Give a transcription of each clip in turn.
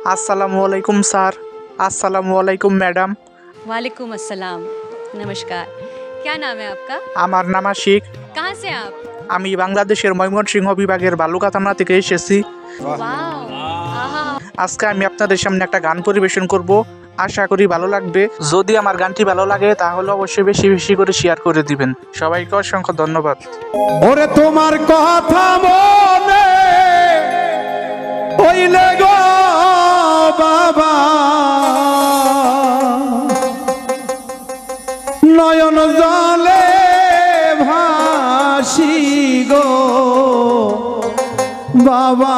আসসালামু আলাইকুম স্যার আসসালামু আলাইকুম ম্যাডাম वालेकुम अस्सलाम नमस्कार क्या नाम है आपका আমার নাম আশিক कहाँ से आप আমি বাংলাদেশের ময়মনসিংহ বিভাগের বালুকা থানা থেকে এসেছি वाओ आहा আজকে আমি আপনাদের সামনে একটা গান পরিবেশন করব আশা করি ভালো লাগবে যদি আমার গানটি ভালো লাগে তাহলে অবশ্যই বেশি বেশি করে শেয়ার করে দিবেন সবাইকে অসংখ্য ধন্যবাদ ওরে তোমার কথা মনে বাবা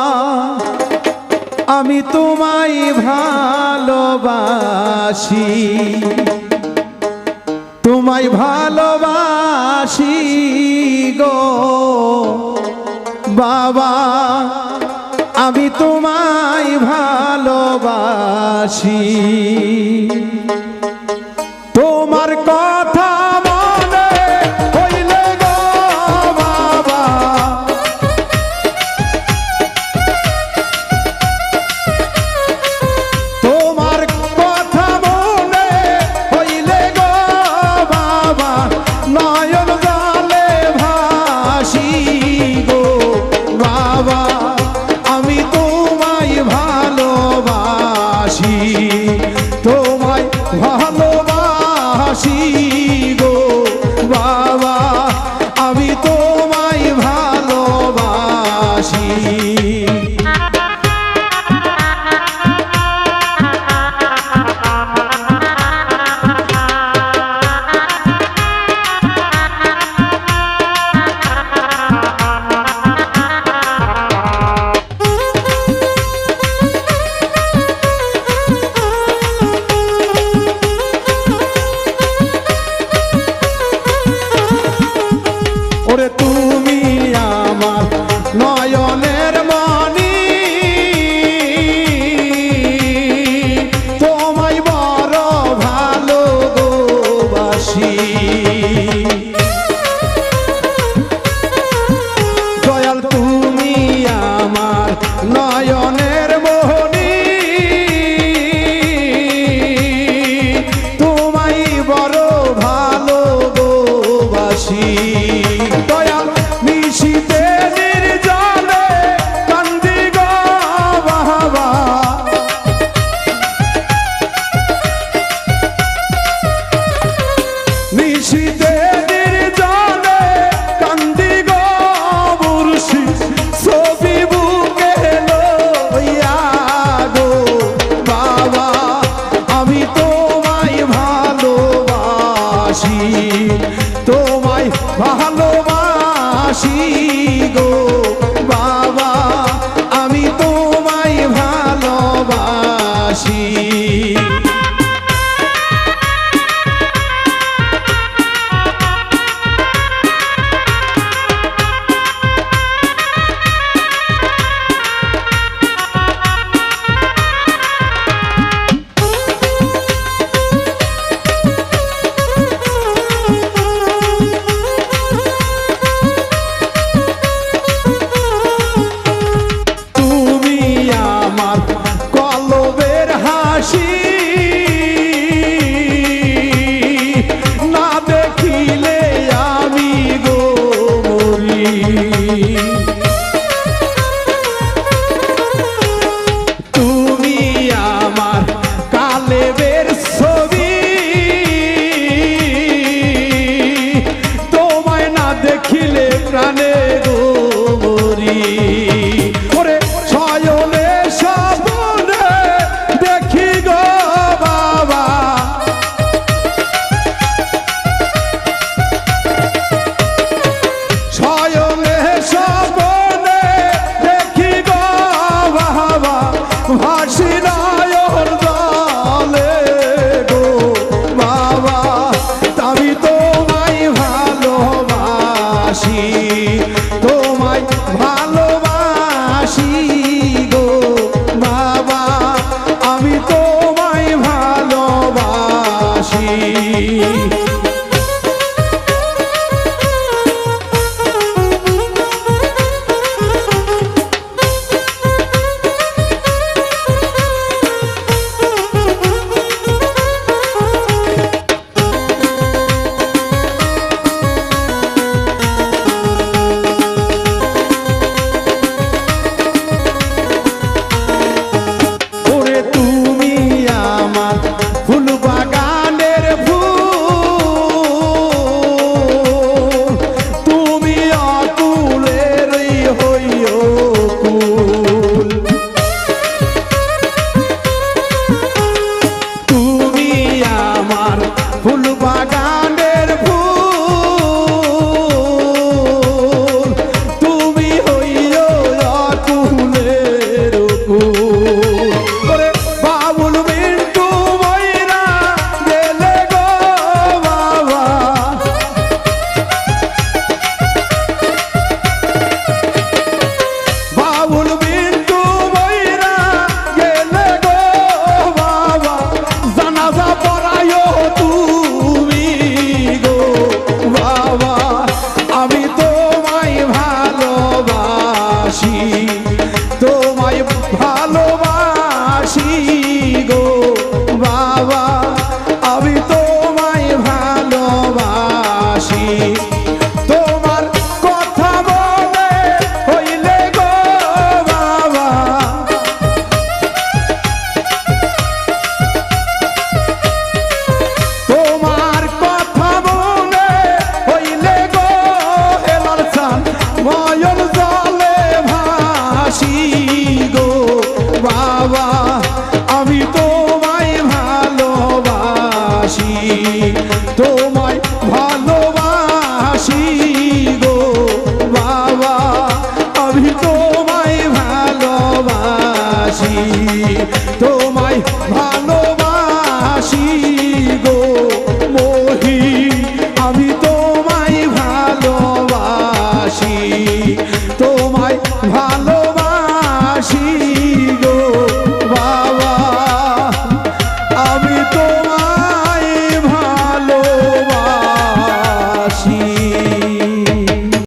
আমি তোমায় ভালোবাসি। তোমায় ভালোবাসি গো। বাবা আমি তোমায় ভালোবাসি। আমি তোমায় ভালোবাসি তোমায় ভালোবাসি গো মোহি আমি তোমায় ভালোবাসি তোমায় ভালোবাসি গো